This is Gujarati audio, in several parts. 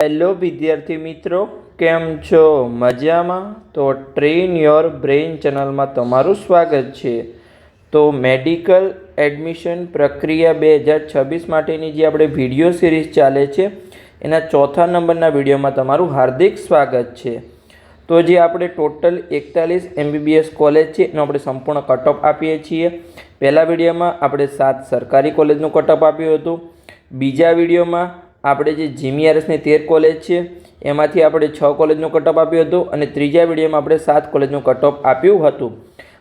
હેલો વિદ્યાર્થી મિત્રો, કેમ છો? મજામાં? તો ટ્રેન યોર બ્રેઇન ચેનલમાં તમારું સ્વાગત છે. તો મેડિકલ એડમિશન પ્રક્રિયા બે હજાર છવ્વીસ માટેની જે આપણે વીડિયો સિરીઝ ચાલે છે, એના ચોથા નંબરના વિડીયોમાં તમારું હાર્દિક સ્વાગત છે. તો જે આપણે ટોટલ એકતાલીસ એમબીબીએસ કોલેજ છે, એનો આપણે સંપૂર્ણ કટઓફ આપીએ છીએ. પહેલા વિડીયોમાં આપણે સાત સરકારી કોલેજનું કટઓફ આપ્યું હતું. બીજા વિડીયોમાં આપણે જે જીમીઆરએસની તેર કોલેજ છે, એમાંથી આપણે છ કોલેજનું કટઅપ આપ્યું હતું અને ત્રીજા વિડીયોમાં આપણે સાત કોલેજનું કટઅપ આપ્યું હતું.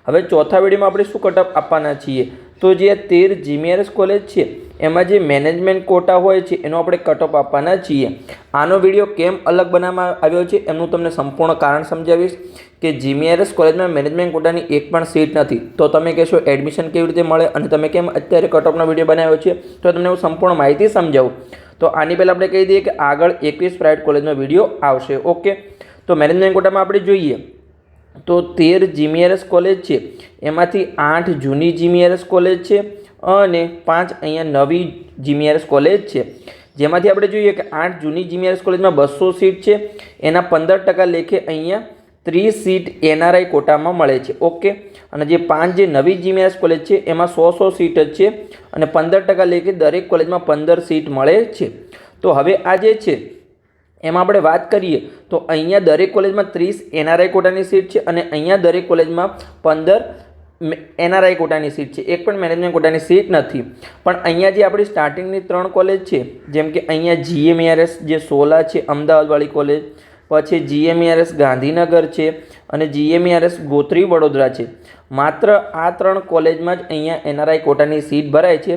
હવે ચોથા વિડીયોમાં આપણે શું કટઅપ આપવાના છીએ? તો જે તેર જીમીઆરએસ કોલેજ છે, એમાં જે મેનેજમેન્ટ કોટા હોય છે, એનો આપણે કટઅપ આપવાના છીએ. આનો વીડિયો કેમ અલગ બનાવવામાં આવ્યો છે, એમનું તમને સંપૂર્ણ કારણ સમજાવીશ કે જીમીઆરએસ કોલેજમાં મેનેજમેન્ટ કોટાની એક પણ સીટ નથી. તો તમે કહેશો એડમિશન કેવી રીતે મળે અને તમે કેમ અત્યારે કટઓફનો વીડિયો બનાવ્યો છે, તો તમને હું સંપૂર્ણ માહિતી સમજાવું. તો આની પહેલાં આપણે કહી દઈએ કે આગળ એકવીસ પ્રાઇવેટ કોલેજનો વીડિયો આવશે, ઓકે? તો મેનેજમેન્ટ કોટામાં આપણે જોઈએ. તો તેર જીમીઆરએસ કોલેજ છે. એમાંથી આઠ જૂની જીમીઆરએસ કોલેજ છે અને પાંચ અહીંયા નવી જીમીઆરએસ કોલેજ છે. જેમાંથી આપણે જોઈએ કે આઠ જૂની જીમીઆરએસ કોલેજમાં બસો સીટ છે. એના પંદર ટકા લેખે અહીંયા ત્રીસ સીટ એનઆરઆઈ કોટામાં મળે છે, ઓકે? અને જે પાંચ જે નવી જીમીઆરએસ કોલેજ છે, એમાં સો સો સીટ જ છે અને પંદર ટકા લેખે દરેક કોલેજમાં પંદર સીટ મળે છે. તો હવે આ જે છે, એમાં આપણે વાત કરીએ, તો અહીંયા દરેક કોલેજમાં ત્રીસ એનઆરઆઈ કોટાની સીટ છે અને અહીંયા દરેક કોલેજમાં પંદર એનઆરઆઈ કોટાની સીટ છે. એક પણ મેનેજમેન્ટ કોટાની સીટ નથી. પણ અહીંયા જે આપણી સ્ટાર્ટિંગની ત્રણ કોલેજ છે, જેમ કે અહીંયા જીએમઆરએસ જે સોલા છે, અમદાવાદવાળી કોલેજ પછી જીએમઆરએસ ગાંધીનગર છે અને જીએમઆરએસ ગોત્રી વડોદરા છે. માત્ર આ ત્રણ કોલેજમાં જ અહીંયા એનઆરઆઈ કોટાની સીટ ભરાય છે.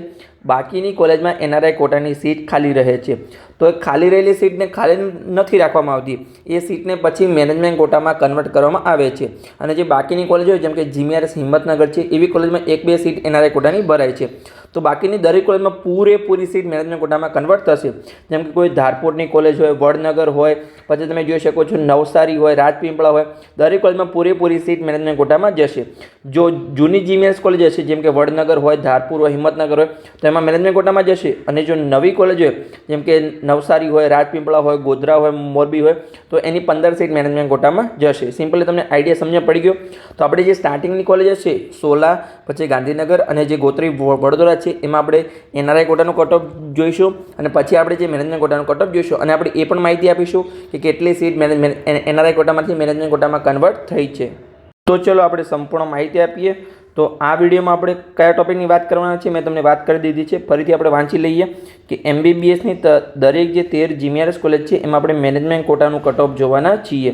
બાકીની કોલેજમાં એનઆરઆઈ કોટાની સીટ ખાલી રહે છે. તો એ ખાલી રહેલી સીટને ખાલી નથી રાખવામાં આવતી. એ સીટને પછી મેનેજમેન્ટ કોટામાં કન્વર્ટ કરવામાં આવે છે. અને જે બાકીની કોલેજ હોય, જેમ કે જીમીઆરએસ હિંમતનગર છે, એવી કોલેજમાં એક બે સીટ એનઆરઆઈ કોટાની ભરાય છે. તો બાકીની દરેક કોલેજમાં પૂરેપૂરી સીટ મેનેજમેન્ટ કોટામાં કન્વર્ટ થશે. જેમ કે કોઈ ધારપુરની કોલેજ હોય, વડનગર હોય, પછી તમે જોઈ શકો છો નવસારી હોય, રાજપીપળા હોય, દરેક કોલેજમાં પૂરેપૂરી સીટ મેનેજમેન્ટ કોટામાં જશે. જો જૂની જીમીએસ કોલેજ હશે, જેમ કે વડનગર હોય, ધારપુર હોય, હિંમતનગર હોય, તો એમાં મેનેજમેન્ટ કોટામાં જશે. અને જો નવી કોલેજ હોય, જેમ કે નવસારી હોય, રાજપીપળા હોય, ગોધરા હોય, મોરબી હોય, તો એની પંદર સીટ મેનેજમેન્ટ કોટામાં જશે. સિમ્પલી તમને આઈડિયા સમજ પડી ગયો? તો આપણે જે સ્ટાર્ટિંગની કોલેજ હશે, સોલા, પછી ગાંધીનગર અને જે ગોત્રી વડોદરા છે, એમાં આપણે એનઆરઆઈ કોટાનું કટઓફ જોઈશું અને પછી આપણે જે મેનેજમેન્ટ કોટાનું કટઓફ જોઈશું અને આપણે એ પણ માહિતી આપીશું કે કેટલી સીટ એનઆરઆઈ કોટામાંથી મેનેજમેન્ટ કોટામાં કન્વર્ટ થઈ છે. તો ચલો આપણે સંપૂર્ણ માહિતી આપીએ. તો આ વિડીયોમાં આપણે કયા ટોપિકની વાત કરવાના છે મેં તમને વાત કરી દીધી છે. ફરીથી આપણે વાંચી લઈએ કે એમબીબીએસની દરેક જે તેર જીમીઆરએસ કોલેજ છે, એમાં આપણે મેનેજમેન્ટ કોટાનું કટઓફ જોવાના છીએ.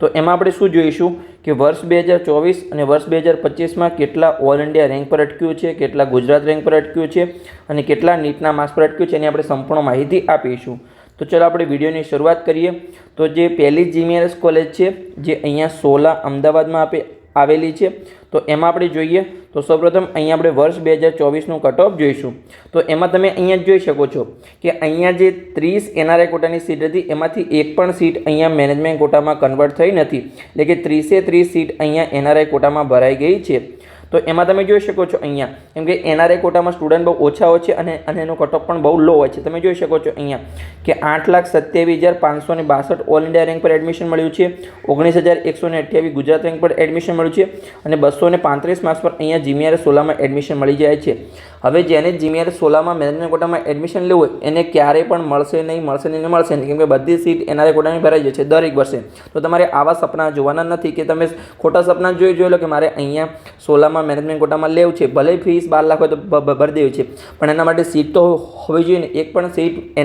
તો એમાં આપણે શું જોઈશું કે વર્ષ બે હજાર ચોવીસ અને વર્ષ બે હજાર પચીસમાં કેટલા ઓલ ઇન્ડિયા રેન્ક પર અટક્યું છે, કેટલા ગુજરાત રેન્ક પર અટક્યું છે અને કેટલા નીટના માર્ક્સ પર અટક્યું છે એની આપણે સંપૂર્ણ માહિતી આપીશું. તો ચલો આપણે વિડીયોની શરૂઆત કરીએ. તો જે પહેલી જીમીઆરએસ કોલેજ છે, જે અહીંયા સોલા અમદાવાદમાં આપે આવેલી છે. તો એમાં આપણે જોઈએ, તો સૌપ્રથમ અહીંયા આપણે વર્ષ બે હજાર ચોવીસનું કટ ઓફ જોઈશું. તો એમાં તમે અહીંયા જોઈ શકો છો કે અહીંયા જે ત્રીસ એનઆરઆઈ કોટાની સીટ હતી, એમાંથી એક પણ સીટ અહીંયા મેનેજમેન્ટ કોટામાં કન્વર્ટ થઈ નથી. એટલે કે ત્રીસે ત્રીસ સીટ અહીંયા એનઆરઆઈ કોટામાં ભરાઈ ગઈ છે. તો એમાં તમે જોઈ શકો છો અહીંયા. કેમ કે એનઆરઆઈ કોટામાં સ્ટુડન્ટ બહુ ઓછા હોય છે અને અને એનો કટઓફ પણ બહુ લો હોય છે. તમે જોઈ શકો છો અહીંયા કે આઠ લાખ સત્યાવીસ હજાર પાંચસો ને બાસઠ ઓલ ઇન્ડિયા રેન્ક પર એડમિશન મળ્યું છે. ઓગણીસ હજાર એકસો ને અઠ્યાવીસ ગુજરાત રેન્ક પર એડમિશન મળ્યું છે. અને બસો ને પાંત્રીસ માર્ક્સ પર અહીંયા જીમીઆર સોલામાં એડમિશન મળી જાય છે. હવે જેને જીમીઆર સોલામાં મેનેજમેન્ટ કોટામાં એડમિશન લેવું હોય, એને ક્યારેય પણ મળશે નહીં મળશે નહીં મળશે નહીં. કેમ કે બધી સીટ એનઆરઆઈ કોટાની ભરાઈ જાય છે દરેક વર્ષે. તો તમારે આવા સપના જોવાના નથી કે તમે ખોટા સપના જોઈ જોઈ લો કે મારે અહીંયા સોલામાં મેનેજમેન્ટ કોટામાં લેવું છે. ભલે ફીસ બાર લાખ હોય તો ભરી દેવી છે. પણ એના માટે સીટ તો હોવી જોઈએ ને. એક પણ સીટ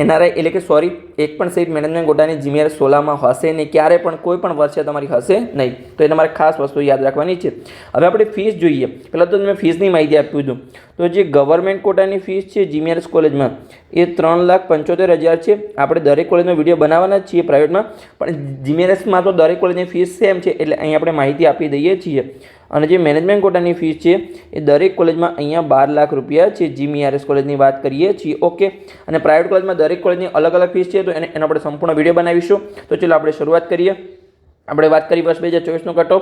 એનઆરઆઈ એટલે કે સોરી એક પણ સીટ મેનેજમેન્ટ કોટાની જીમીઆર સોલામાં હશે નહીં. ક્યારે પણ કોઈ પણ વર્ષે તમારી હશે નહીં. તો એને મારે ખાસ વસ્તુ યાદ રાખવાની છે. હવે આપણે ફીસ જોઈએ. પહેલાં તો મેં ફીસની માહિતી આપી દઉં તો જે ગવર્મેન્ટ કોટાની ફીસ છે જીમીઆરએસ કોલેજમાં એ ત્રણ લાખ પંચોતેર હજાર છે. આપણે દરેક કોલેજનો વીડિયો બનાવવાના જ છીએ પ્રાઇવેટમાં પણ જીમીઆરએસમાં તો દરેક કોલેજની ફીસ સેમ છે, એટલે અહીં આપણે માહિતી આપી દઈએ છીએ. અને જે મેનેજમેન્ટ કોટાની ફીસ છે, એ દરેક કોલેજમાં અહીંયા બાર લાખ રૂપિયા છે જીમીઆરએસ કોલેજની વાત કરીએ છીએ. ઓકે અને પ્રાઇવેટ કોલેજમાં દરેક કોલેજની અલગ અલગ ફીસ છે, તો એને, એનો આપણે સંપૂર્ણ વીડિયો બનાવીશું. તો ચલો આપણે શરૂઆત કરીએ. આપણે વાત કરી વર્ષ બે હજાર ચોવીસનો કટ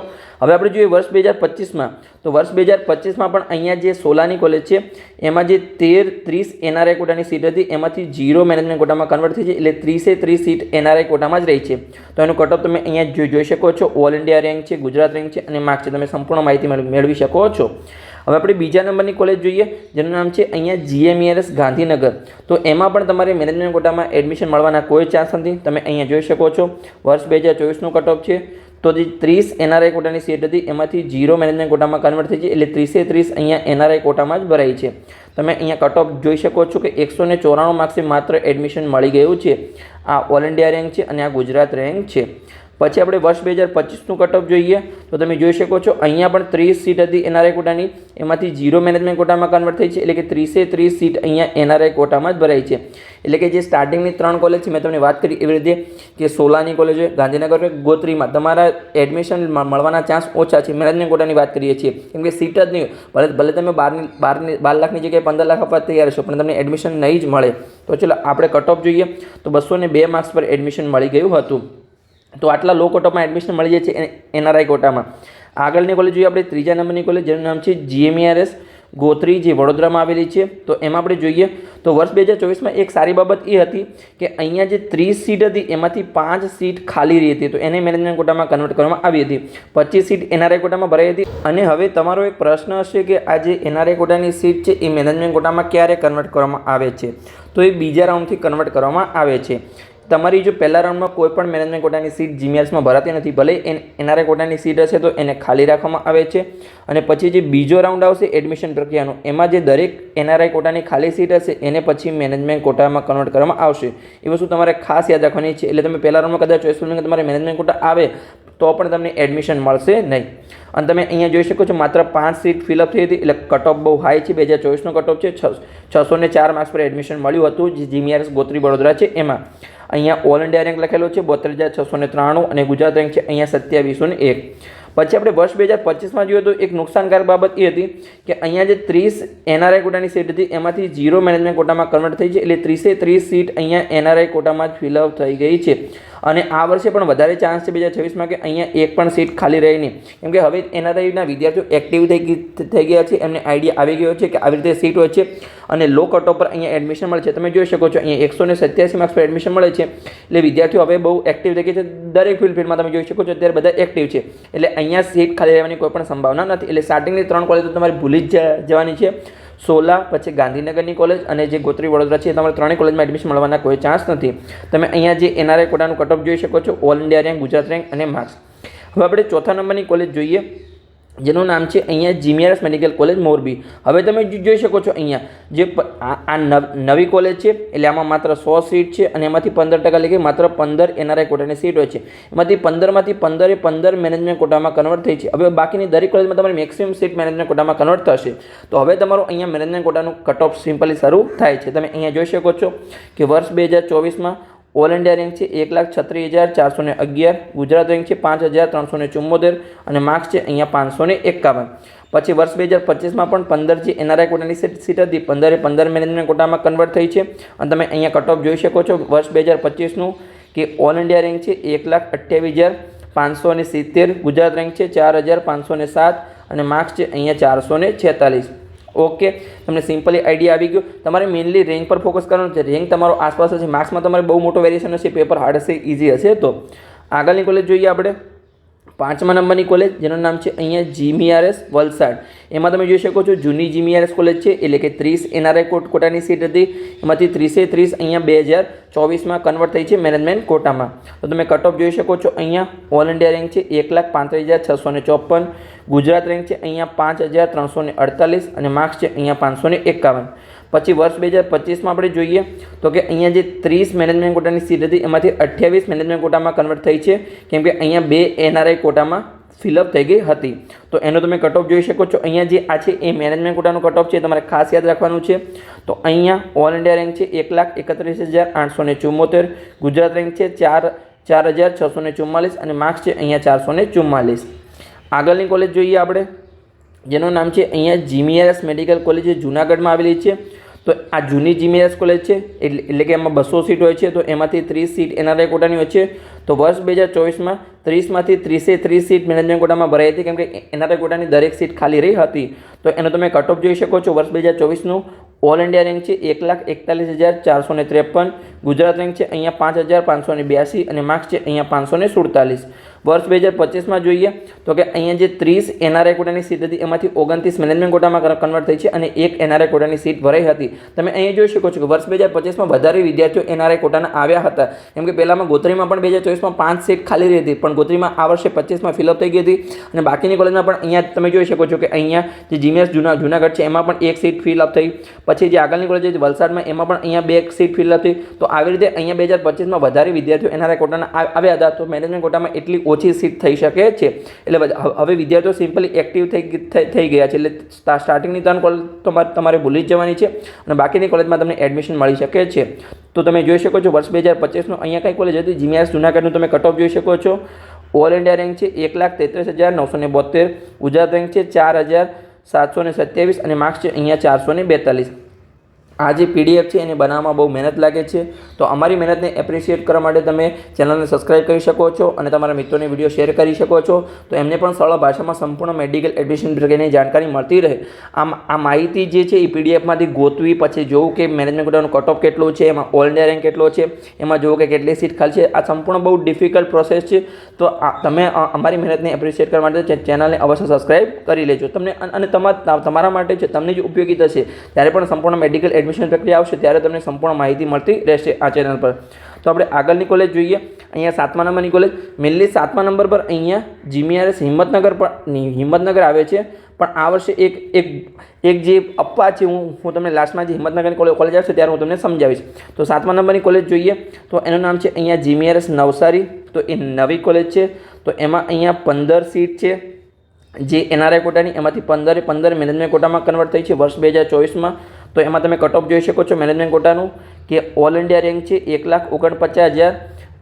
હવે આપણે જોઈએ વર્ષ બે હજાર પચીસમાં. તો વર્ષ બે હજાર પચીસમાં પણ અહીંયા જે સોલાની કોલેજ છે, એમાં જે તેર, ત્રીસ એનઆરઆઈ કોટાની સીટ હતી, એમાંથી જીરો મેનેજમેન્ટ કોટામાં કન્વર્ટ થઈ છે, એટલે ત્રીસે ત્રીસ સીટ એનઆરઆઈ કોટામાં જ રહી છે. તો એનું કટ તમે અહીંયા જોઈ શકો છો. ઓલ ઇન્ડિયા રેન્ક છે, ગુજરાત રેન્ક છે, અને માર્ક છે, તમે સંપૂર્ણ માહિતી મેળ- મેળવી શકો છો. હવે આપણે બીજા નંબરની કોલેજ જોઈએ, જેનું નામ છે અહીંયા જીએમઈઆરએસ ગાંધીનગર. તો એમાં પણ તમારે મેનેજમેન્ટ કોટામાં એડમિશન મળવાના કોઈ ચાન્સ નથી. તમે અહીંયા જોઈ શકો છો, વર્ષ બે હજાર ચોવીસનું કટ ઓફ છે. તો જે ત્રીસ એનઆરઆઈ કોટાની સીટ હતી, એમાંથી જીરો મેનેજમેન્ટ કોટામાં કન્વર્ટ થઈ છે, એટલે ત્રીસે ત્રીસ અહીંયા એનઆરઆઈ કોટામાં જ ભરાઈ છે. તમે અહીંયા કટ ઓફ જોઈ શકો છો કે એકસો ને ચોરાણું માર્ક્સે માત્ર એડમિશન મળી ગયું છે. આ ઓલ ઇન્ડિયા રેન્ક છે અને આ ગુજરાત રેન્ક છે. પછી આપણે વર્ષ બે હજાર પચીસનું કટઅપ જોઈએ. તો તમે જોઈ શકો છો, અહીંયા પણ ત્રીસ સીટ હતી એનઆરઆઈ કોટાની. એમાંથી જીરો મેનેજમેન્ટ કોટામાં કન્વર્ટ થઈ છે, એટલે કે ત્રીસે ત્રીસ સીટ અહીંયા એનઆરઆઈ કોટામાં જ ભરાઈ છે. એટલે કે જે સ્ટાર્ટિંગની ત્રણ કોલેજ છે, મેં તમને વાત કરી એવી રીતે કે સોલાની કોલેજ ગાંધીનગર ગોત્રીમાં તમારા એડમિશન મળવાના ચાન્સ ઓછા છે. મેનેજમેન્ટ કોટાની વાત કરીએ છીએ. કેમ કે સીટ જ નહીં ભલે ભલે તમે બારની બારની, બાર લાખની જગ્યાએ પંદર લાખ આપવા તૈયાર છો, પણ તમને એડમિશન નહીં જ મળે. તો ચલો, આપણે કટ ઓફ જોઈએ. તો બસો બે માર્ક્સ પર એડમિશન મળી ગયું હતું. તો આટલા લો કોટામાં એડમિશન મળી જાય છે એનઆરઆઈ કોટામાં આગળની કોલેજ જોઈએ આપણે ત્રીજા નંબરની કોલેજ જેનું નામ છે જીએમઈઆરએસ ગોત્રી જે વડોદરામાં આવેલી છે. તો એમાં આપણે જોઈએ, તો વર્ષ બે હજાર ચોવીસમાં એક સારી બાબત એ હતી કે અહીંયા જે ત્રીસ સીટ હતી, એમાંથી પાંચ સીટ ખાલી રહી હતી. તો એને મેનેજમેન્ટ કોટામાં કન્વર્ટ કરવામાં આવી હતી. પચીસ સીટ એનઆરઆઈ કોટામાં ભરાઈ હતી. અને હવે તમારો એક પ્રશ્ન હશે કે આ જે એનઆરઆઈ કોટાની સીટ છે, એ મેનેજમેન્ટ કોટામાં ક્યારે કન્વર્ટ કરવામાં આવે છે? તો એ બીજા રાઉન્ડથી કન્વર્ટ કરવામાં આવે છે. તમારી જો પહેલા રાઉન્ડમાં કોઈ પણ મેનેજમેન્ટ કોટાની સીટ જીમીઆર્સમાં ભરાતી નથી, ભલે એન એનઆરઆઈ કોટાની સીટ હશે તો એને ખાલી રાખવામાં આવે છે. અને પછી જે બીજો રાઉન્ડ આવશે એડમિશન પ્રક્રિયાનો, એમાં જે દરેક એનઆરઆઈ કોટાની ખાલી સીટ હશે, એને પછી મેનેજમેન્ટ કોટામાં કન્વર્ટ કરવામાં આવશે. એ વસ્તુ તમારે ખાસ યાદ રાખવાની છે, એટલે તમે પહેલા રાઉન્ડમાં કદાચ ચોઈસ ફિલ્ડિંગ તમારે મેનેજમેન્ટ કોટા આવે, તો પણ તમને એડમિશન મળશે નહીં. અને તમે અહીંયા જોઈ શકો છો, માત્ર પાંચ સીટ ફિલઅપ થઈ હતી, એટલે કટ બહુ હાઈ છે, બે હજાર ચોવીસનો કટ ઓફ છે, છસો ને ચાર માર્ક્સ પર એડમિશન મળ્યું હતું, જે જીમીઆરએસ ગોત્રી વડોદરા છે એમાં. અહીંયા ઓલ ઇન્ડિયા રેન્ક લખેલો છે બોતેર હજાર છસો ને ત્રાણું અને ગુજરાત રેન્ક છે અહીંયા સત્યાવીસો ને એક. પછી આપણે વર્ષ બે હજાર પચીસમાં જોઈએ તો એક નુકસાનકારક બાબત એ હતી કે અહીંયા જે ત્રીસ એનઆરઆઈ કોટાની સીટ હતી, એમાંથી જીરો મેનેજમેન્ટ કોટામાં કન્વર્ટ થઈ છે, એટલે ત્રીસે ત્રીસ સીટ અહીંયા એનઆરઆઈ કોટામાં જ ફિલઅપ થઈ ગઈ છે. અને આ વર્ષે પણ વધારે ચાન્સ છે બે હજાર છવ્વીસમાં કે અહીંયા એક પણ સીટ ખાલી રહી નહીં. કેમ કે હવે એનઆરઆઈના વિદ્યાર્થીઓ એક્ટિવ થઈ ગઈ થઈ ગયા છે, એમને આઈડિયા આવી ગયો છે કે આવી રીતે સીટ હોય છે અને લો કટ પર અહીંયા એડમિશન મળે છે. તમે જોઈ શકો છો, અહીંયા એકસો ને સત્યાસી માર્ક્સ પર એડમિશન મળે છે. એટલે વિદ્યાર્થીઓ હવે બહુ એક્ટિવ થઈ ગયા છે. દરેક ફિલ્ડ ફિલ્ડમાં તમે જોઈ શકો છો, અત્યારે બધા એક્ટિવ છે. એટલે અહીંયા સીટ ખાલી રહેવાની કોઈ પણ સંભાવના નથી. એટલે સ્ટાર્ટિંગની ત્રણ કોલેજ તો તમારે ભૂલી જ, જવાની છે. સોલા, પછી ગાંધીનગરની કોલેજ અને જે ગોત્રી વડોદરા છે તમારે ત્રણેય કોલેજમાં એડમિશન મળવાના કોઈ ચાન્સ નથી. તમે અહીંયા જે એનઆરઆઈ કોટાનું કટઓફ જોઈ શકો છો all India rank Gujarat rank અને માર્ક્સ હવે આપણે ચોથા નંબરની કોલેજ જોઈએ. જેનું નામ છે અહીંયા જીમીઆરએસ મેડિકલ કોલેજ, મોરબી. હવે તમે જોઈ શકો છો અહીંયા. જે આ નવ- કોલેજ છે, એટલે આમાં માત્ર સો સીટ છે અને એમાંથી પંદર ટકા કે માત્ર પંદર એનઆરઆઈ કોટાની સીટ હોય છે. એમાંથી પંદરમાંથી પંદરે પંદર મેનેજમેન્ટ કોટામાં કન્વર્ટ થઈ છે. હવે બાકીની દરેક કોલેજમાં તમારી મેક્સિમમ સીટ મેનેજમેન્ટ કોટામાં કન્વર્ટ થશે. તો હવે તમારું અહીંયા મેનેજમેન્ટ કોટાનું કટ ઓફ સિમ્પલી શરૂ થાય છે. તમે અહીંયા જોઈ શકો છો કે વર્ષ બે હજાર ચોવીસમાં ઓલ ઇન્ડિયા રેન્ક છે એક લાખ છત્રીસ હજાર ચારસો ને અગિયાર, ગુજરાત રેન્ક છે પાંચ હજાર ત્રણસો ને ચુમ્મોતેર અને માર્ક્સ છે અહીંયા પાંચસો ને એકાવન. પછી વર્ષ બે હજાર પચીસમાં પણ પંદર જે એનઆરઆઈ કોટાની સીટ સીટ હતી, પંદરે પંદર મેનેજમેન્ટ કોટામાં કન્વર્ટ થઈ છે. અને તમે અહીંયા કટ ઓફ જોઈ શકો છો, વર્ષ બે હજાર પચીસનું કે ઓલ ઇન્ડિયા રેન્ક છે એક લાખ અઠ્યાવીસ હજાર પાંચસો ને સિત્તેર, ગુજરાત રેન્ક છે ચાર હજાર પાંચસો ને સાત અને માર્ક્સ છે અહીંયા ચારસો ને છેતાલીસ. ઓકે તમને સિમ્પલી આઈડિયા આવી ગયો. તમારે મેઇનલી રેન્ક પર ફોકસ કરવાનું છે. રેન્ક તમારો આસપાસ હશે. માર્ક્સમાં તમારે બહુ મોટો વેરિએશન હશે. પેપર હાર્ડ હશે ઇઝી હશે તો. આગળની કોલેજ જોઈએ આપણે. પાંચમા નંબરની કોલેજ જેનું નામ છે અહીંયા જીમીઆરએસ વલસાડ. એમાં તમે જોઈ શકો છો, જૂની જીમીઆરએસ કોલેજ છે, એટલે કે ત્રીસ એનઆરઆઈ કોટ, કોટાની સીટ હતી. એમાંથી ત્રીસે ત્રીસ અહીંયા બે હજાર ચોવીસમાં કન્વર્ટ થઈ છે મેનેજમેન્ટ કોટામાં. તો તમે કટ ઓફ જોઈ શકો છો, અહીંયા ઓલ ઇન્ડિયા રેન્ક છે, એક લાખ પાંત્રીસ હજાર છસો ને ચોપન. ગુજરાત રેન્ક છે, અહીંયા પાંચ હજાર ત્રણસો ને અડતાલીસ અને માર્ક્સ છે, અહીંયા પાંચસો ને એકાવન. પછી વર્ષ બે હજાર પચીસમાં આપણે જોઈએ તો કે અહીંયા જે ત્રીસ મેનેજમેન્ટ કોટાની સીટ હતી, એમાંથી અઠ્યાવીસ મેનેજમેન્ટ કોટામાં કન્વર્ટ થઈ છે. કેમ કે અહીંયા બે એનઆરઆઈ કોટામાં ફિલઅપ થઈ ગઈ હતી. તો એનો તમે કટ ઓફ જોઈ શકો છો. અહીંયા જે આ છે એ મેનેજમેન્ટ કોટાનું કટ ઓફ છે તમારે ખાસ યાદ રાખવાનું છે. તો અહીંયા ઓલ ઇન્ડિયા રેન્ક છે એક લાખ એકત્રીસ હજાર આઠસો ને ચુમ્મોતેર ગુજરાત રેન્ક છે ચાર ચાર હજાર છસો ને ચુમ્માલીસ અને માર્ક્સ છે અહીંયા ચારસો ને ચુમ્માલીસ આગળની કોલેજ જોઈએ આપણે. જેનું નામ છે અહીંયા જીમીઆરએસ મેડિકલ કોલેજ જૂનાગઢમાં આવેલી છે. તો આ જૂની જીમીએસ કોલેજ છે, એટલે કે એમાં બસો સીટ હોય છે, તો એમાંથી ત્રીસ સીટ એનઆરઆઈ કોટાની હોય છે. તો વર્ષ બે હજાર ચોવીસમાં ત્રીસમાંથી ત્રીસે ત્રીસ સીટ મેનેજમેન્ટ કોટામાં ભરાઈ હતી, કેમ કે એનઆરઆઈ કોટાની દરેક સીટ ખાલી રહી હતી. તો એનો તમે કટ ઓફ જોઈ શકો છો, વર્ષ બે હજાર ચોવીસનું ઓલ ઇન્ડિયા રેન્ક છે, એક લાખ એકતાલીસ હજાર ચારસો ત્રેપન. ગુજરાત રેન્ક છે, અહીંયા પાંચ હજાર પાંચસો બ્યાસી અને માર્ક્સ છે, અહીંયા પાંચસો ને સુડતાલીસ. વર્ષ બે હજાર પચીસમાં જોઈએ તો કે અહીંયા જે ત્રીસ એનઆરઆઈ કોટાની સીટ હતી, એમાંથી ઓગણત્રીસ મેનેજમેન્ટ કોટામાં કન્વર્ટ થઈ છે અને એક એનઆરઆઈ કોટાની સીટ ભરાઈ હતી. તમે અહીંયા જોઈ શકો છો કે વર્ષ બે હજાર પચીસમાં વધારે વિદ્યાર્થીઓ એનઆરઆઈ કોટાના આવ્યા હતા. કેમ કે પહેલાંમાં ગોત્રીમાં પણ બે હજાર ચોવીસમાં પાંચ સીટ ખાલી રહી હતી, પણ ગોત્રીમાં આ વર્ષે પચીસમાં ફિલઅપ થઈ ગઈ હતી. અને બાકીની કોલેજમાં પણ અહીંયા તમે જોઈ શકો છો કે અહીંયા જે જીમીએસ જૂના જૂનાગઢ છે, એમાં પણ એક સીટ ફિલઅપ થઈ. પછી જે આગળની કોલેજ છે વલસાડમાં, એમાં પણ અહીંયા બે સીટ ફિલઅપ થઈ. તો આવી રીતે અહીંયા બે હજાર પચીસમાં વધારે વિદ્યાર્થીઓ એનઆરઆઈ કોટાના આવ્યા હતા. તો મેનેજમેન્ટ કોટામાં એટલી ઓછી સીટ થઈ શકે છે. એટલે હવે- વિદ્યાર્થીઓ સિમ્પલી એક્ટિવ થઈ થઈ ગયા છે. એટલે સ્ટા- સ્ટાર્ટિંગની ત્રણ કોલેજ તમારે તમારે ભૂલી જ જવાની છે અને બાકીની કોલેજમાં તમને એડમિશન મળી શકે છે. તો તમે જોઈ શકો છો વર્ષ બે હજાર પચીસનું અહીંયા કઈ કોલેજ હતી? જીમીએસ જુનાગઢનું તમે કટ જોઈ શકો છો. ઓલ ઇન્ડિયા રેન્ક છે એક લાખ તેત્રીસ હજાર નવસો ને બોતેર ગુજરાત રેન્ક છે ચાર હજાર સાતસો ને સત્યાવીસ અને માર્ક્સ છે અહીંયા ચારસો ને બેતાલીસ. આ જે પીડીએફ છે એને બનાવવામાં બહુ મહેનત લાગે છે. તો અમારી મહેનતને એપ્રિશિએટ કરવા માટે તમે ચેનલને સબસ્ક્રાઇબ કરી શકો છો અને તમારા મિત્રોને વીડિયો શેર કરી શકો છો. તો એમને પણ સરળ ભાષામાં સંપૂર્ણ મેડિકલ એડમિશન પ્રક્રિયાની જાણકારી મળતી રહે. આમ, આ માહિતી જે છે એ પીડીએફમાંથી ગોતવી પછી જોવું કે મેનેજમેન્ટ કોટાનો કટ ઓફ કેટલું છે, એમાં ઓલ ઇન્ડિયા રેન્ક કેટલો છે, એમાં જોવું કે કેટલી સીટ ખાલી છે. આ સંપૂર્ણ બહુ ડિફિકલ્ટ પ્રોસેસ છે. તો તમે અમારી મહેનતને એપ્રિશિએટ કરવા માટે ચેનલને અવશ્ય સબસ્ક્રાઇબ કરી લેજો. તમને અને તમારા માટે છે તમને જ ઉપયોગી થશે, ત્યારે પણ સંપૂર્ણ મેડિકલ એડમિશન પ્રક્રિયા આવશે ત્યારે તમને સંપૂર્ણ માહિતી મળતી રહેશે આ ચેનલ પર. તો આપણે આગળની કોલેજ જોઈએ. અહીંયા સાતમા નંબરની કોલેજ મેનલી સાતમા નંબર પર અહીંયા જીમીઆરએસ હિંમતનગર પણ હિંમતનગર આવે છે. પણ આ વર્ષે એક એક એક જે અપવા છે, હું હું તમને લાસ્ટમાં જે હિંમતનગરની કોલેજ કોલેજ આવશે ત્યારે હું તમને સમજાવીશ. તો સાતમા નંબરની કોલેજ જોઈએ. તો એનું નામ છે અહીંયા જીમીઆરએસ નવસારી. તો એ નવી કોલેજ છે. તો એમાં અહીંયા પંદર સીટ છે. જે એનઆરઆઈ કોટાની, એમાંથી પંદરે પંદર મેનેજમેન્ટ કોટામાં કન્વર્ટ થઈ છે. વર્ષ બે હજાર ચોવીસમાં. તો એમાં તમે કટ જોઈ શકો છો મેનેજમેન્ટ કોટાનું, કે ઓલ ઇન્ડિયા રેન્ક છે એક લાખ ઓગણપચાસ હજાર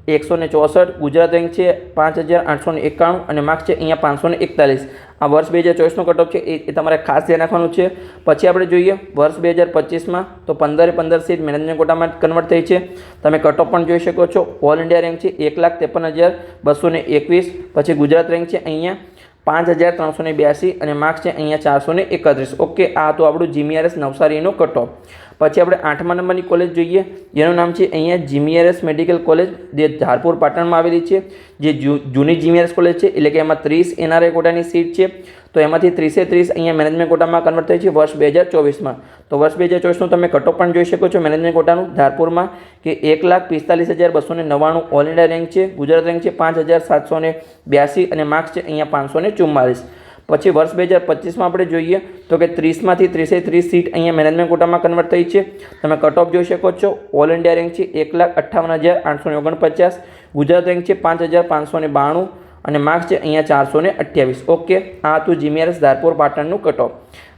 એકસો ને ચોસઠ, ગુજરાત રેન્ક છે પાંચ હજાર આઠસો ને એકાણું અને માર્ક્સ છે અહીંયા પાંચસો ને એકતાલીસ. આ વર્ષ બે હજાર ચોવીસનો કટ છે, એ તમારે ખાસ ધ્યાન રાખવાનું છે. પછી આપણે જોઈએ, વર્ષ બે હજાર પચીસમાં તો પંદરે પંદર સીટ મેનેજમેન્ટ કોટામાં કન્વર્ટ થઈ છે. તમે કટ પણ જોઈ શકો છો. ઓલ ઇન્ડિયા રેન્ક છે એક લાખ ત્રેપન હજાર બસો ને એકવીસ. પછી ગુજરાત રેન્ક છે અહીંયા પાંચ હજાર ત્રણસો ને બ્યાસી અને માર્ક્સ છે અહીંયા ચારસો ને એકત્રીસ. ઓકે આ તો આપણું જીમીઆરએસ નવસારીનો કટ ઓફ પછી આપણે આઠમા નંબરની કોલેજ જોઈએ. જેનું નામ છે અહીંયા જીમીઆરએસ મેડિકલ કોલેજ જે ધારપુર પાટણમાં આવેલી છે. જે જૂની જીમીઆરએસ કોલેજ છે, એટલે કે એમાં ત્રીસ એનઆરઆઈ કોટાની સીટ છે. તો એમાંથી ત્રીસે ત્રીસ અહીંયા મેનેજમેન્ટ કોટામાં કન્વર્ટ થઈ છે વર્ષ બે હજાર ચોવીસમાં. તો વર્ષ બે હજાર ચોવીસનું તમે કટઓફ પણ જોઈ શકો છો મેનેજમેન્ટ કોટાનું ધારપુરમાં કે એક લાખ પિસ્તાલીસ હજાર બસો ને નવ્વાણું ઓલ ઇન્ડિયા રેન્ક છે, ગુજરાત રેન્ક છે પાંચ હજાર સાતસો ને બ્યાસી અને માર્ક્સ છે અહીંયા પાંચસો ને ચુમ્માલીસ પછી વર્ષ બે હજાર પચીસમાં આપણે જોઈએ તો કે ત્રીસમાંથી ત્રીસે ત્રીસ સીટ અહીંયા મેનેજમેન્ટ કોટામાં કન્વર્ટ થઈ છે. તમે કટ જોઈ શકો છો. ઓલ ઇન્ડિયા રેન્ક છે એક લાખ અઠ્ઠાવન હજાર આઠસો ને ઓગણપચાસ. ગુજરાત રેન્ક છે પાંચ હજાર પાંચસો ને બાણું. અને માર્ક્સ છે અહીંયા ચારસો ને અઠ્યાવીસ. ઓકે, આ હતું જીમીઆરએસ ધારપુર પાટણનું કટ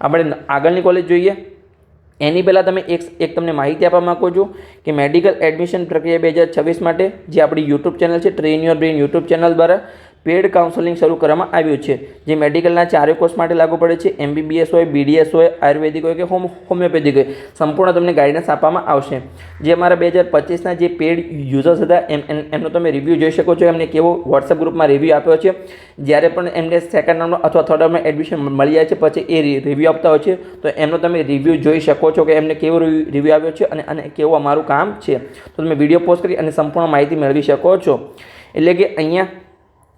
આપણે આગળની કોલેજ જોઈએ. એની પહેલાં તમે એક એક તમને માહિતી આપવા માગો છું કે મેડિકલ એડમિશન પ્રક્રિયા બે હજાર છવ્વીસ માટે જે આપણી યુટ્યુબ ચેનલ છે train your brain YouTube channel દ્વારા પેડ કાઉન્સેલિંગ શરૂ કરવામાં આવ્યું છે, જે મેડિકલના ચારે કોર્સ માટે લાગુ પડે છે, એમબીબીએસ હોય, બીડીએસ હોય, આયુર્વેદિક હોય કે હોમ, હોમિયોપેથિક હોય, સંપૂર્ણ તમને ગાઈડન્સ આપવામાં આવશે. જે અમારા બે હજાર પચીસના જે પેડ યુઝર્સ હતા, એમ, એમ- એમનો તમે રિવ્યૂ જોઈ શકો છો, એમને કેવો વોટ્સએપ ગ્રુપમાં રિવ્યૂ આપ્યો છે. જ્યારે પણ એમને સેકન્ડ રાઉન્ડમાં અથવા થર્ડ રાઉન્ડમાં એડમિશન મળી જાય છે, પછી એ રિવ્યૂ આપતા હોય છે, તો એમનો તમે રિવ્યૂ જોઈ શકો છો કે એમને કેવો રિવ્યૂ આવ્યો છે અને અને કેવું અમારું કામ છે. તો તમે વીડિયો પોસ્ટ કરી અને સંપૂર્ણ માહિતી મેળવી શકો છો. એટલે કે અહીંયા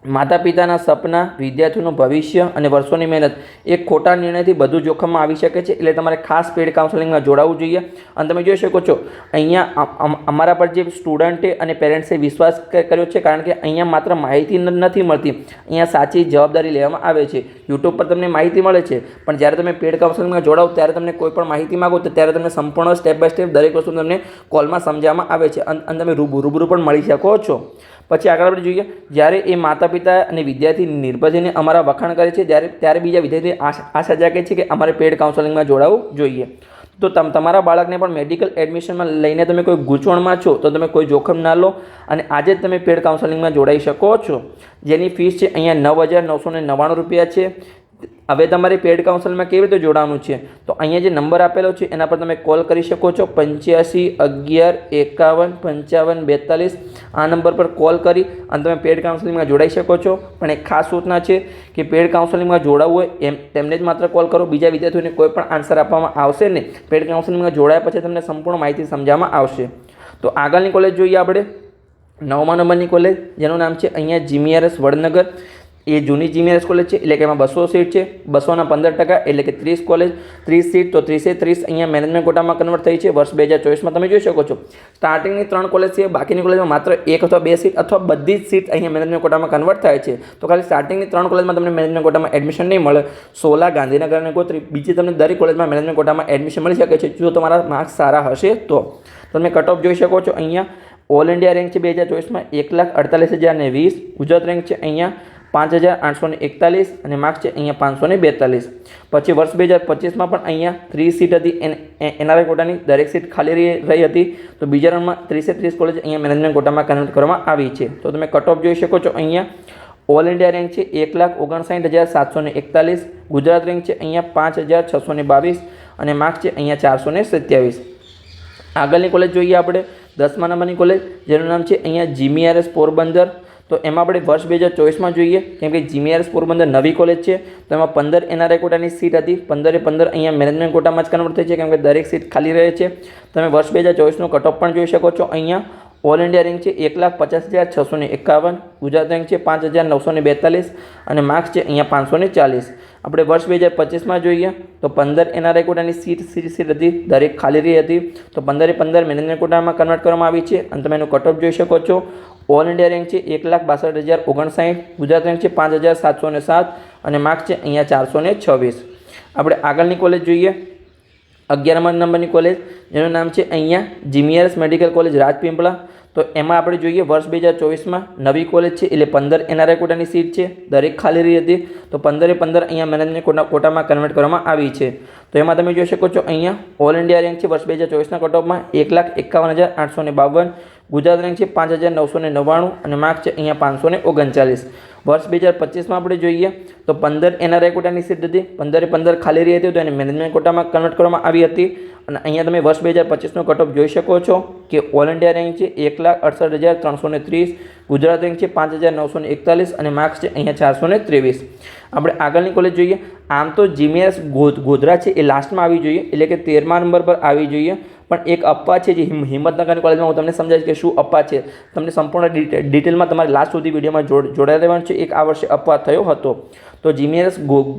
માતા પિતાના સપના, વિદ્યાર્થીઓનું ભવિષ્ય અને વર્ષોની મહેનત એક ખોટા નિર્ણયથી બધું જોખમમાં આવી શકે છે. એટલે તમારે ખાસ પેડ કાઉન્સેલિંગમાં જોડાવવું જોઈએ. અને તમે જોઈ શકો છો, અહીંયા અમ- અમ- અમારા પર જે સ્ટુડન્ટે અને પેરેન્ટ્સે વિશ્વાસ કર્યો છે, કારણ કે અહીંયા માત્ર માહિતી નથી મળતી. અહીંયા સાચી જવાબદારી લેવામાં આવે છે. યુટ્યુબ પર તમને માહિતી મળે છે. પણ જ્યારે તમે પેડ કાઉન્સેલિંગમાં જોડાવ ત્યારે તમને કોઈ પણ માહિતી માગો, તો ત્યારે તમને સંપૂર્ણ સ્ટેપ બાય સ્ટેપ દરેક વસ્તુ તમને કોલમાં સમજાવવામાં આવે છે. અને તમે રૂબરૂ રૂબરૂ પણ મળી શકો છો. પછી આગળ આપણે જોઈએ, જ્યારે એ માતા પિતા અને વિદ્યાર્થી નિર્ભર અમારા વખાણ કરે છે ત્યારે ત્યારે બીજા વિદ્યાર્થી આશા જાગે છે કે અમારે પેડ કાઉન્સેલિંગમાં જોડાવવું જોઈએ. તો તમ, તમારા બાળકને પણ મેડિકલ એડમિશનમાં લઈને તમે કોઈ ગૂંચવણમાં છો, તો તમે કોઈ જોખમ ના લો અને આજે જ તમે પેડ કાઉન્સેલિંગમાં જોડાઈ શકો છો. જેની ફીસ છે અહીંયા નવ હજાર નવસો ને નવ્વાણું રૂપિયા છે. હવે તમારે પેડ કાઉન્સલમાં કેવી રીતે જોડાવાનું છે? તો અહીંયા જે નંબર આપેલો છે, એના પર તમે કોલ કરી શકો છો. પંચ્યાસી, અગિયાર, એકાવન, પંચાવન, બેતાલીસ. આ નંબર પર કોલ કરી અને તમે પેડ કાઉન્સલિંગમાં જોડાઈ શકો છો. પણ એક ખાસ સૂચના છે કે પેડ કાઉન્સલિંગમાં જોડાવવું હોય, એમ તેમને જ માત્ર કોલ કરો. બીજા વિદ્યાર્થીઓને કોઈ પણ આન્સર આપવામાં આવશે નહીં. પેડ કાઉન્સલિંગમાં જોડાયા પછી તમને સંપૂર્ણ માહિતી સમજાવવામાં આવશે. તો આગળની કોલેજ જોઈએ આપણે. નવમા નંબરની કોલેજ જેનું નામ છે અહીંયા જીમીઆરએસ વડનગર. એ જૂની જીમીએસ કોલેજ છે, એટલે કે એમાં બસો સીટ છે, બસોના પંદર ટકા, એટલે કે ત્રીસ કોલેજ ત્રીસ સીટ તો ત્રીસે ત્રીસ અહીંયા મેનેજમેન્ટ કોટામાં કન્વર્ટ થઈ છે, વર્ષ બે હજાર ચોવીસમાં તમે જોઈ શકો છો. સ્ટાર્ટિંગની ત્રણ કોલેજ છે, બાકીની કોલેજમાં માત્ર એક અથવા બે સીટ અથવા બધી જ સીટ અહીંયા મેનેજમેન્ટ કોટામાં કન્વર્ટ થાય છે. તો ખાલી સ્ટાર્ટિંગની ત્રણ કોલેજમાં તમને મેનેજમેન્ટ કોટામાં એડમિશન નહીં મળે. સોલા, ગાંધીનગર અને ગોત્રી, બીજી તમને દરેક કોલેજમાં મેનેજમેન્ટ કોટામાં એડમિશન મળી શકે છે, જો તમારા માર્ક્સ સારા હશે તો. તમે કટ ઓફ જોઈ શકો છો અહીંયા. ઓલ ઇન્ડિયા રેન્ક છે બે હજાર ચોવીસમાં એક લાખ અડતાલીસ હજાર વીસ. ગુજરાત રેન્ક છે અહીંયા પાંચ હજાર આઠસો એકતાલીસ અને માર્ક્સ છે અહીંયા પાંચસો ને બેતાલીસ. પછી વર્ષ બે હજાર પચીસમાં પણ અહીંયા ત્રીસ સીટ હતી એનઆરઆઈ કોટાની દરેક સીટ ખાલી રહી હતી. તો બીજા રાઉન્ડમાં ત્રીસે ત્રીસ કોલેજ અહીંયા મેનેજમેન્ટ કોટામાં કન્વર્ટ કરવામાં આવી છે. તો તમે કટ ઓફ જોઈ શકો છો અહીંયા. ઓલ ઇન્ડિયા રેન્ક છે એક લાખ ઓગણસાઠ હજાર સાતસો એકતાલીસ. ગુજરાત રેન્ક છે અહીંયા પાંચ હજાર છસો ને બાવીસ અને માર્ક્સ છે અહીંયા ચારસો ને સત્યાવીસ. આગળની કોલેજ જોઈએ આપણે, દસમા નંબરની કોલેજ જેનું નામ છે અહીંયા જીમીઆરએસ પોરબંદર. તો એમાં આપણે વર્ષ બે હજાર ચોવીસમાં જોઈએ, કેમ કે જીમીઆરએસ પોરબંદર નવી કોલેજ છે, તો એમાં પંદર એનઆરઆઈ કોટાની સીટ હતી, પંદરે પંદર અહીંયા મેનેજમેન્ટ કોટામાં જ કન્વર્ટ થઈ છે, કેમ કે દરેક સીટ ખાલી રહે છે. તમે વર્ષ બે હજાર ચોવીસનો કટઓફ પણ જોઈ શકો છો, અહીંયા ઓલ ઇન્ડિયા રેન્ક છે એક લાખ પચાસ હજાર છસો ને એકાવન, ગુજરાત રેન્ક છે પાંચ હજાર નવસો ને બેતાલીસ અને માર્ક્સ છે અહીંયા પાંચસો ને ચાલીસ. આપણે વર્ષ બે હજાર પચીસમાં જોઈએ, તો પંદર એનઆરઆઈ કોટાની સીટ સીટ સીટ હતી, દરેક ખાલી રહી હતી, તો પંદરે પંદર મેનેજમેન્ટ કોટામાં કન્વર્ટ કરવામાં આવી છે, અને તમે એનું કટઓફ જોઈ શકો છો. ઓલ ઇન્ડિયા રેન્ક છે એક લાખ બાસઠ હજાર ઓગણસાઠ, ગુજરાત રેન્ક છે પાંચ હજાર સાતસો ને સાત અને માર્ક્સ છે અહીંયા ચારસો ને છવ્વીસ. આપણે આગળની કોલેજ જોઈએ. અગિયારમા નંબરની કોલેજ જેનું નામ છે અહીંયા જીમીઆરએસ મેડિકલ કોલેજ રાજપીપળા. તો એમાં આપણે જોઈએ વર્ષ બે હજાર ચોવીસમાં નવી કોલેજ છે, એટલે પંદર એનઆરઆઈ કોટાની સીટ છે, દરેક ખાલી રહી હતી. તો પંદરે પંદર અહીંયા મેનેજમેન્ટ કોટા, કોટામાં કન્વર્ટ કરવામાં આવી છે. તો એમાં તમે જોઈ શકો છો અહીંયા ઓલ ઇન્ડિયા રેન્ક છે વર્ષ બે હજાર ચોવીસના કટઓફમાં એક લાખ એકાવન હજાર આઠસો ને બાવન ગુજરાત રેન્ક છે પાંચ હજાર નવસો ને નવ્વાણું અને માર્ક છે અહીંયા પાંચસો ઓગણચાલીસ. વર્ષ બે હજાર પચીસમાં આપણે જોઈએ, તો પંદર એનઆરઆઈ કોટાની સીટ હતી. પંદરે પંદર ખાલી રહી હતી, તો એને મેનેજમેન્ટ કોટામાં કન્વર્ટ કરવામાં આવી હતી. અને અહીંયા તમે વર્ષ બે હજાર પચીસનો કટઓફ જોઈ શકો છો કે ઓલ ઇન્ડિયા રેન્ક છે એક લાખ અડસઠ હજાર ત્રણસો ત્રીસ, ગુજરાત રેન્ક છે પાંચ હજાર નવસો એકતાલીસ અને માર્ક્સ છે અહીંયા ચારસો ત્રેવીસ. આપણે આગળની કોલેજ જોઈએ. આમ તો જીમીએસ ગોધરા છે એ લાસ્ટમાં આવી જોઈએ, એટલે કે તેરમા નંબર પર આવી જોઈએ. પણ એક અપ્પા છે જે હિંમતનગરની કોલેજમાં હું તમને સમજાવીશ કે શું અપ્પા છે. તમને સંપૂર્ણ ડિટેલમાં તમારે લાસ્ટ સુધી વિડીયોમાં જોડાઈ રહેવાનું છે. એક આ વર્ષે અપવાદ થયો હતો. તો જીમીએસ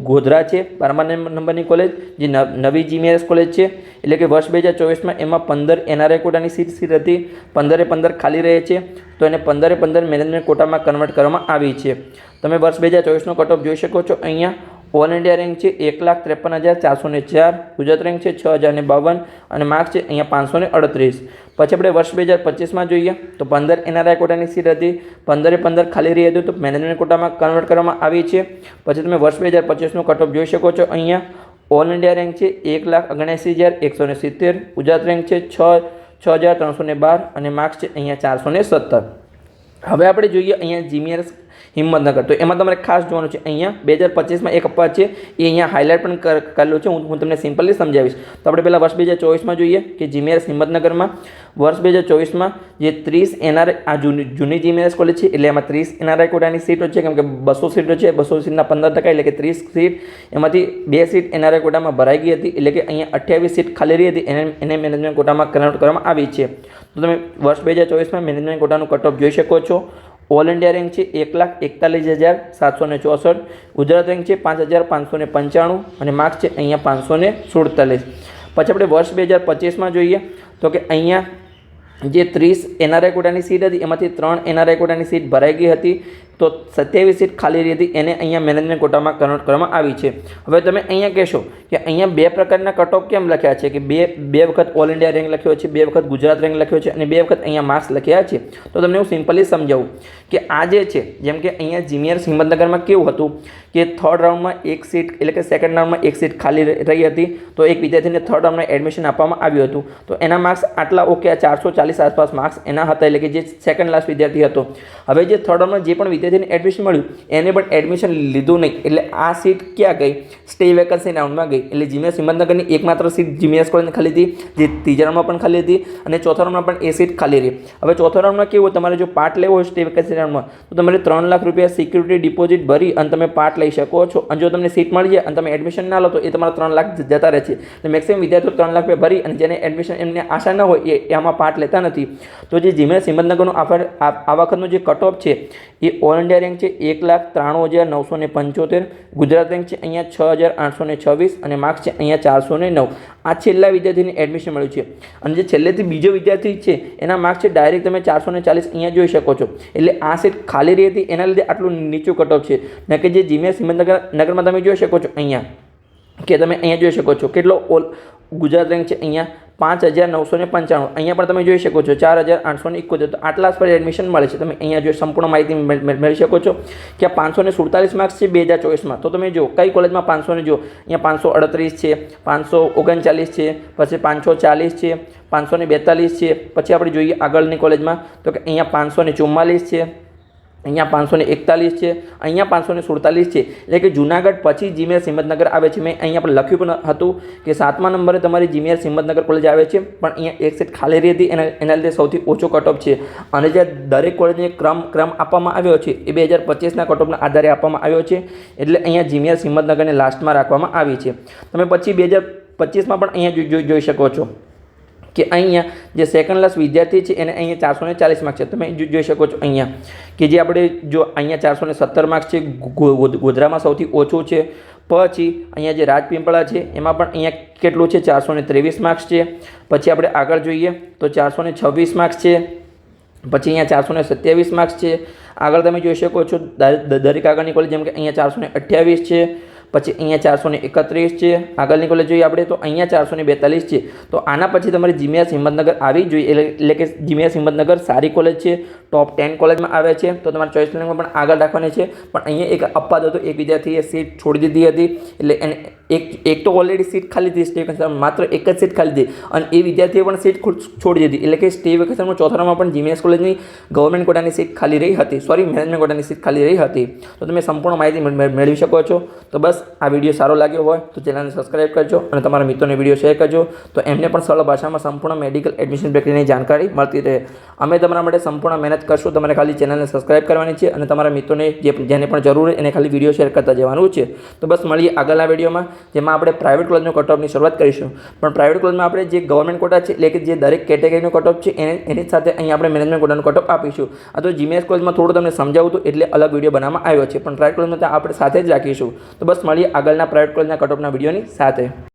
ગોધરા છે, બારમા નંબરની કોલેજ, જે નવી જીમીએસ કોલેજ છે, એટલે કે વર્ષ બે હજાર ચોવીસમાં એમાં પંદર એનઆરઆઈ કોટાની સીટ સીટ હતી, પંદરે પંદર ખાલી રહે છે, તો એને પંદરે પંદર મેનેજમેન્ટ કોટામાં કન્વર્ટ કરવામાં આવી છે. તમે વર્ષ બે હજાર ચોવીસનો કટ જોઈ શકો છો, અહીંયા ઓલ ઇન્ડિયા રેન્ક છે એક લાખ ત્રેપન હજાર ચારસો ને ચાર, ગુજરાત રેન્ક છે છ હજાર ને બાવન અને માર્ક્સ છે અહીંયા પાંચસો ને અડત્રીસ. પછી આપણે વર્ષ બે હજાર પચીસમાં જોઈએ તો પંદર એનઆરઆઈ કોટાની સીટ હતી. પંદરે પંદર ખાલી રહી હતી તો મેનેજમેન્ટ કોટામાં કન્વર્ટ કરવામાં આવી છે. પછી તમે વર્ષ બે હજાર પચીસનું કટઓફ જોઈ શકો છો અહીંયા. ઓલ ઇન્ડિયા રેન્ક છે એક લાખ ઓગણસી હજાર એકસો ને સિત્તેર, ગુજરાત રેન્ક છે છ છ હજાર ત્રણસો ને બાર અને માર્ક્સ છે અહીંયા ચારસો ને સત્તર. હવે આપણે જોઈએ અહીંયા જીમીઆરએસ હિંમતનગર. તો એમાં તમારે ખાસ જોવાનું છે, અહીંયા બે હજાર પચીસમાં એક અપવાદ છે, એ અહીંયા હાઇલાઇટ પણ કરેલું છે. હું હું તમને સિમ્પલી સમજાવીશ. તો આપણે પહેલાં વર્ષ બે હજાર ચોવીસમાં જોઈએ કે જીમીઆરએસ હિંમતનગરમાં વર્ષ બે હજાર ચોવીસમાં જે ત્રીસ એનઆર આ જૂની જૂની જીમીઆરએસ કોલેજ છે, એટલે એમાં ત્રીસ એનઆરઆઈ કોટાની સીટો છે, કેમ કે બસો સીટો છે, બસો સીટના પંદર ટકા, એટલે કે ત્રીસ સીટ એમાંથી બે સીટ એનઆરઆઈ કોટામાં ભરાઈ ગઈ હતી, એટલે કે અહીંયા અઠ્યાવીસ સીટ ખાલી રહી હતી, એને એને મેનેજમેન્ટ કોટામાં કન્વર્ટ કરવામાં આવી છે. તો તમે વર્ષ બે હજાર ચોવીસમાં મેનેજમેન્ટ કોટાનું કટઓફ જોઈ શકો છો. ઓલ ઇન્ડિયા રેન્ક છે એક લાખ એકતાલીસ હજાર સાતસો ને ચોસઠ. ગુજરાત રેન્ક છે પાંચ હજાર પાંચસો ને પંચાણું અને માર્ક્સ છે અહીંયા પાંચસો ને સુડતાલીસ. પછી આપણે વર્ષ બે હજાર પચીસમાં જોઈએ તો કે અહીંયા જે ત્રીસ એનઆરઆઈ કોટાની સીટ હતી, એમાંથી ત્રણ એનઆરઆઈ કોટાની સીટ ભરાઈ ગઈ હતી. તો સત્યાવીસ સીટ ખાલી રહી હતી, એને અહીંયા મેનેજમેન્ટ કોટામાં કન્વર્ટ કરવામાં આવી છે. હવે તમે અહીંયા કહેશો કે અહીંયા બે પ્રકારના કટ કેમ લખ્યા છે કે બે બે વખત ઓલ ઇન્ડિયા રેન્ક લખ્યો છે, બે વખત ગુજરાત રેન્ક લખ્યો છે અને બે વખત અહીંયા માર્ક્સ લખ્યા છે. તો તમને હું સિમ્પલી સમજાવું કે આ જે છે, જેમ કે અહીંયા જીનિયર હિંમતનગરમાં કેવું હતું કે થર્ડ રાઉન્ડમાં એક સીટ, એટલે કે સેકન્ડ રાઉન્ડમાં એક સીટ ખાલી રહી હતી, તો એક વિદ્યાર્થીને થર્ડ રાઉન્ડમાં એડમિશન આપવામાં આવ્યું હતું. તો એના માર્ક્સ આટલા ઓકે ચારસો ચાલીસ આસપાસ માર્ક્સ એના હતા, એટલે કે જે સેકન્ડ લાસ્ટ વિદ્યાર્થી હતો. હવે જે થર્ડ રાઉન્ડમાં જે પણ વિદ્યાર્થી વિદ્યાર્થીને એડમિશન મળ્યું. એને પણ એડમિશન લીધું નહીં. એટલે આ સીટ ક્યાં ગઈ? સ્ટે વેકન્સી રાઉન્ડમાં ગઈ. એટલે જીમીએસ હિંમતનગરની એકમાત્ર સીટ જીમીએસ કોલેજને ખાલી હતી, જે ત્રીજા રાઉન્ડમાં પણ ખાલી હતી અને ચોથા રાઉન્ડમાં પણ એ સીટ ખાલી રહી. હવે ચોથા રાઉન્ડમાં કેવું તમારે જો પાર્ટ લેવો હોય સ્ટે વેકન્સી રાઉન્ડમાં તો તમારે ત્રણ લાખ રૂપિયા સિક્યુરિટી ડિપોઝિટ ભરી અને તમે પાર્ટ લઈ શકો છો. અને જો તમને સીટ મળી જાય અને તમે એડમિશન ના લો, તો એ તમારા ત્રણ લાખ જતા રહે છે. એટલે મેક્સિમમ વિદ્યાર્થીઓ ત્રણ લાખ રૂપિયા ભરી અને જેને એડમિશન એમને આશા ન હોય, એ આમાં પાર્ટ લેતા નથી. તો જે જીમિયાસ હિંમતનગરનો આ વખતનો જે કટ ઓફ છે એ ઓલ ઇન્ડિયા રેન્ક છે એક લાખ ત્રાણું હજાર નવસો ને પંચોતેર. ગુજરાત રેન્ક છે અહીંયા છ હજાર આઠસો ને છવ્વીસ અને માર્ક્સ છે અહીંયા ચારસો ને નવ. આ છેલ્લા વિદ્યાર્થીને એડમિશન મળ્યું છે. અને જે છેલ્લેથી બીજો વિદ્યાર્થી છે, એના માર્ક્સ છે ડાયરેક્ટ તમે ચારસો ને ચાલીસ અહીંયા જોઈ શકો છો. એટલે આ સીટ ખાલી રહી હતી, એના લીધે આટલું નીચું કટઓફ છે. ન કે જે જીમેસ હિંમતનગર નગરમાં તમે જોઈ શકો છો અહીંયા. કે તમે અહીંયા જોઈ શકો છો. કેટલો ઓલ ગુજરાત રેન્ક છે અહીંયા? પાંચ હજાર નવસો ને પંચાણું. અહીંયા પણ તમે જોઈ શકો છો ચાર હજાર આઠસો ને એકોતેર. તો આટલા પર એડમિશન મળે છે. તમે અહીંયા જો સંપૂર્ણ માહિતી મેળ- મેળ- મેળવી શકો છો કે પાંચસો ને સુડતાલીસ માર્ક્સ છે બે હજાર ચોવીસમાં. તો તમે જો કઈ કોલેજમાં પાંચસો ને જો અહીંયા પાંચસો અડત્રીસ છે, પાંચસો ઓગણચાલીસ છે, પછી પાંચસો ચાલીસ છે પાંચસો ને બેતાલીસ છે. પછી આપણે જોઈએ આગળની કોલેજમાં તો કે અહીંયા પાંચસો ને ચુમ્માલીસ છે. અહીંયા પાંચસો એકતાલીસ છે, અહીંયા પાંચસો સુડતાલીસ છે. એટલે કે જુનાગઢ પછી જીમેર હિંમતનગર આવે છે. મેં અહીંયા પણ લખ્યું પણ હતું કે સાતમા નંબરે તમારી જીમેર હિંમતનગર કોલેજ આવે છે, પણ અહીંયા એક સીટ ખાલી રહી હતી એના એના લીધે સૌથી ઓછો કટઓફ છે. અને જે દરેક કોલેજને ક્રમ ક્રમ આપવામાં આવ્યો છે, એ બે હજાર પચીસના કટઓફના આધારે આપવામાં આવ્યો છે. એટલે અહીંયા જીમેર હિંમતનગરને લાસ્ટમાં રાખવામાં આવી છે. તમે પછી બે હજાર પચીસમાં પણ અહીંયા જોઈ શકો છો. કે અહીંયા જે સેકન્ડ ક્લાસ વિદ્યાર્થી છે, એને અહીંયા ચારસો ને ચાલીસ માર્ક્સ છે. તમે જોઈ શકો છો અહીંયા કે જે આપણે જો અહીંયા ચારસો ને સત્તર માર્ક્સ છે ગોધરામાં સૌથી ઓછું છે. પછી અહીંયા જે રાજપીપળા છે, એમાં પણ અહીંયા કેટલું છે, ચારસો ને ત્રેવીસ માર્ક્સ છે. પછી આપણે આગળ જોઈએ તો ચારસો ને છવ્વીસ માર્ક્સ છે. પછી અહીંયા ચારસો ને સત્યાવીસ માર્ક્સ છે. આગળ તમે જોઈ શકો છો દરેક આગળની કોલેજ જેમ કે અહીંયા ચારસો ને અઠ્યાવીસ છે. પછી અહીંયા ચારસો એકત્રીસ છે. આગળની કોલેજ જોઈએ આપણે તો અહીંયા ચારસો ને બેતાલીસ છે. તો આના પછી તમારી જીમિયાસ હિંમતનગર આવી જોઈએ. એટલે કે જીમિયાસ હિંમતનગર સારી કોલેજ છે. ટોપ ટેન કોલેજમાં આવે છે. તો તમારે ચોઈસ લેંગમાં પણ આગળ રાખવાની છે. પણ અહીંયા એક અપવાદ હતો એક વિદ્યાર્થીએ સીટ છોડી દીધી હતી. એટલે એને એક એક તો ઓલરેડી સીટ ખાલી હતી સ્ટે વેકેશનમાં માત્ર એક જ સીટ ખાલી હતી. અને એ વિદ્યાર્થીએ પણ સીટ છોડી દીધી. એટલે કે સ્ટે વેકેશનમાં ચોથામાં પણ જીમીએસ કોલેજની ગવર્મેન્ટ કોટાની સીટ ખાલી રહી હતી. સોરી મેનેજમેન્ટ કોટાની સીટ ખાલી રહી હતી. તો તમે સંપૂર્ણ માહિતી મેળ- મેળ- મેળવી શકો છો. તો બસ, આ વીડિયો સારો લાગ્યો હોય, તો ચેનલને સબસ્ક્રાઇબ કરજો અને તમારા મિત્રોને વીડિયો શેર કરજો. તો એમને પણ સરળ ભાષામાં સંપૂર્ણ મેડિકલ એડમિશન પ્રક્રિયાની જાણકારી મળતી રહે. અમે તમારા માટે સંપૂર્ણ મહેનત કરશું. તમારે ખાલી ચેનલને સબસ્ક્રાઇબ કરવાની છે અને તમારા મિત્રોને જે, જેને પણ જરૂર હોય એને ખાલી વીડિયો શેર કરતા જવાનું છે. તો બસ, મળીએ આગળના વિડીયોમાં જેમાં આપણે પ્રાઇવેટ કોલેજનો કટઓફની શરૂઆત કરીશું. પણ પ્રાઇવેટ કોલેજમાં આપણે જે ગવર્મેન્ટ કોટા છે, એટલે કે જે દરેક કેટેગરીનો કટઓફ છે, એને, એની સાથે અહીં આપણે મેનેજમેન્ટ કોટાનો કટઓફ આપીશું. આ તો જીમેસ કોલેજમાં થોડું તમને સમજાવું હતું એટલે અલગ વીડિયો બનાવવામાં આવ્યો છે. પણ પ્રાઇવેટ કોલેજમાં તો આપણે સાથે જ રાખીશું. તો બસ મળીએ આગળના પ્રાઇવેટ કોલેજના કટઓફના વિડીયોની સાથે.